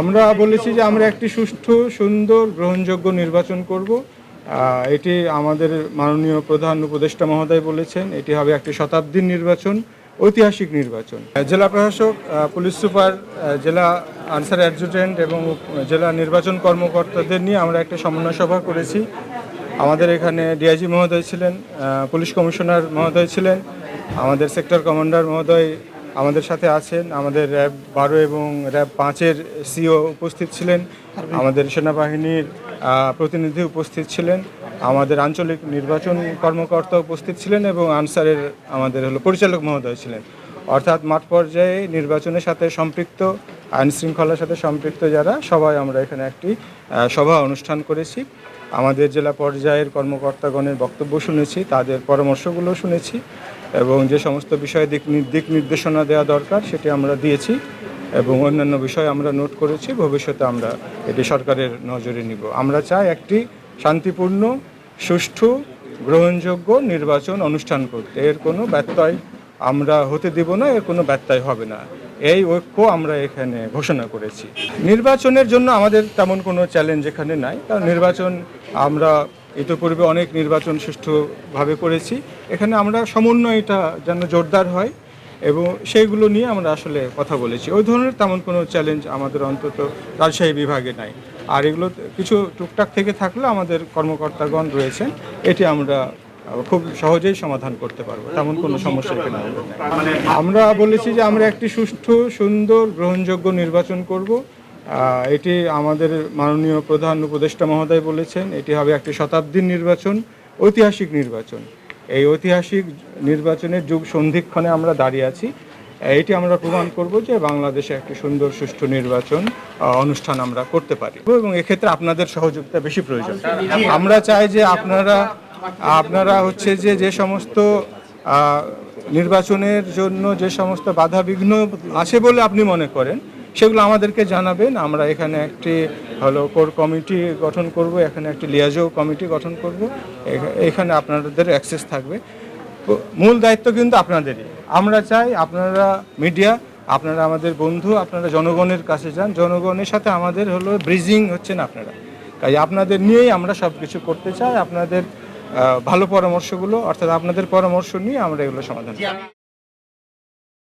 আমরা বলেছি যে আমরা একটি সুষ্ঠু, সুন্দর, গ্রহণযোগ্য নির্বাচন করব। এটি আমাদের মাননীয় প্রধান উপদেষ্টা মহোদয় বলেছেন, এটি হবে একটি শতাব্দীর নির্বাচন, ঐতিহাসিক নির্বাচন। জেলা প্রশাসক পুলিশ সুপার জেলা আনসার অ্যাডজুটেন্ট এবং জেলা নির্বাচন কর্মকর্তাদের নিয়ে আমরা একটা সমন্বয় সভা করেছি। আমাদের এখানে ডিআইজি মহোদয় ছিলেন পুলিশ কমিশনার মহোদয় ছিলেন, আমাদের সেক্টর কমান্ডার মহোদয় আমাদের সাথে আছেন, আমাদের র্যাব বারো এবং র্যাব পাঁচের সিও উপস্থিত ছিলেন, আমাদের সেনাবাহিনীর প্রতিনিধি উপস্থিত ছিলেন, আমাদের আঞ্চলিক নির্বাচন কর্মকর্তা উপস্থিত ছিলেন এবং আনসারের আমাদের হলো পরিচালক মহোদয় ছিলেন। অর্থাৎ মাঠ পর্যায়ে নির্বাচনের সাথে সম্পৃক্ত আইন শৃঙ্খলার সাথে সম্পৃক্ত যারা, সবাই আমরা এখানে একটি সভা অনুষ্ঠান করেছি। আমাদের জেলা পর্যায়ের কর্মকর্তাগণের বক্তব্য শুনেছি, তাদের পরামর্শগুলো শুনেছি। এবং যে সমস্ত বিষয়ে দিক দিক নির্দেশনা দেওয়া দরকার সেটি আমরা দিয়েছি এবং অন্যান্য বিষয় আমরা নোট করেছি, ভবিষ্যতে আমরা এটি সরকারের নজরে নিব। আমরা চাই একটি শান্তিপূর্ণ, সুষ্ঠু, গ্রহণযোগ্য নির্বাচন অনুষ্ঠান করতে। এর কোনো ব্যত্যয় আমরা হতে দিব না, এর কোনো ব্যত্যয় হবে না। এই ঐক্য আমরা এখানে ঘোষণা করেছি। নির্বাচনের জন্য আমাদের তেমন কোনো চ্যালেঞ্জ এখানে নাই। কারণ নির্বাচন আমরা ইতিপূর্বে অনেক নির্বাচন সুষ্ঠুভাবে করেছি। এখানে আমরা সমন্বয়টা যেন জোরদার হয় এবং সেইগুলো নিয়ে আমরা আসলে কথা বলেছি। ওই ধরনের তেমন কোনো চ্যালেঞ্জ আমাদের অন্তত রাজশাহী বিভাগে নাই। আর এগুলো কিছু টুকটাক থেকে থাকলে আমাদের কর্মকর্তাগণ রয়েছেন, এটি আমরা খুব সহজেই সমাধান করতে পারব। তেমন কোনো সমস্যা এখানে আমরা বলেছি যে আমরা একটি সুষ্ঠু, সুন্দর, গ্রহণযোগ্য নির্বাচন করব। এটি আমাদের মাননীয় প্রধান উপদেষ্টা মহোদয় বলেছেন, এটি হবে একটি শতাব্দীর নির্বাচন, ঐতিহাসিক নির্বাচন। এই ঐতিহাসিক নির্বাচনের যুগ সন্ধিক্ষণে আমরা দাঁড়িয়ে আছি। এটি আমরা প্রমাণ করব যে বাংলাদেশে একটি সুন্দর, সুষ্ঠু নির্বাচন অনুষ্ঠান আমরা করতে পারি। এবং এক্ষেত্রে আপনাদের সহযোগিতা বেশি প্রয়োজন। আমরা চাই যে আপনারা আপনারা হচ্ছে যে যে সমস্ত নির্বাচনের জন্য যে সমস্ত বাধা বিঘ্ন আছে বলে আপনি মনে করেন সেগুলো আমাদেরকে জানাবেন। আমরা এখানে একটি হলো কোর কমিটি গঠন করব, এখানে একটি লিয়াজো কমিটি গঠন করব। এখানে আপনাদের অ্যাক্সেস থাকবে। মূল দায়িত্ব কিন্তু আপনাদেরই। আমরা চাই আপনারা মিডিয়া, আপনারা আমাদের বন্ধু, আপনারা জনগণের কাছে যান। জনগণের সাথে আমাদের হলো ব্রিজিং হচ্ছেন আপনারা। তাই আপনাদের নিয়েই আমরা সব কিছু করতে চাই। আপনাদের ভালো পরামর্শগুলো, অর্থাৎ আপনাদের পরামর্শ নিয়ে আমরা এগুলো সমাধান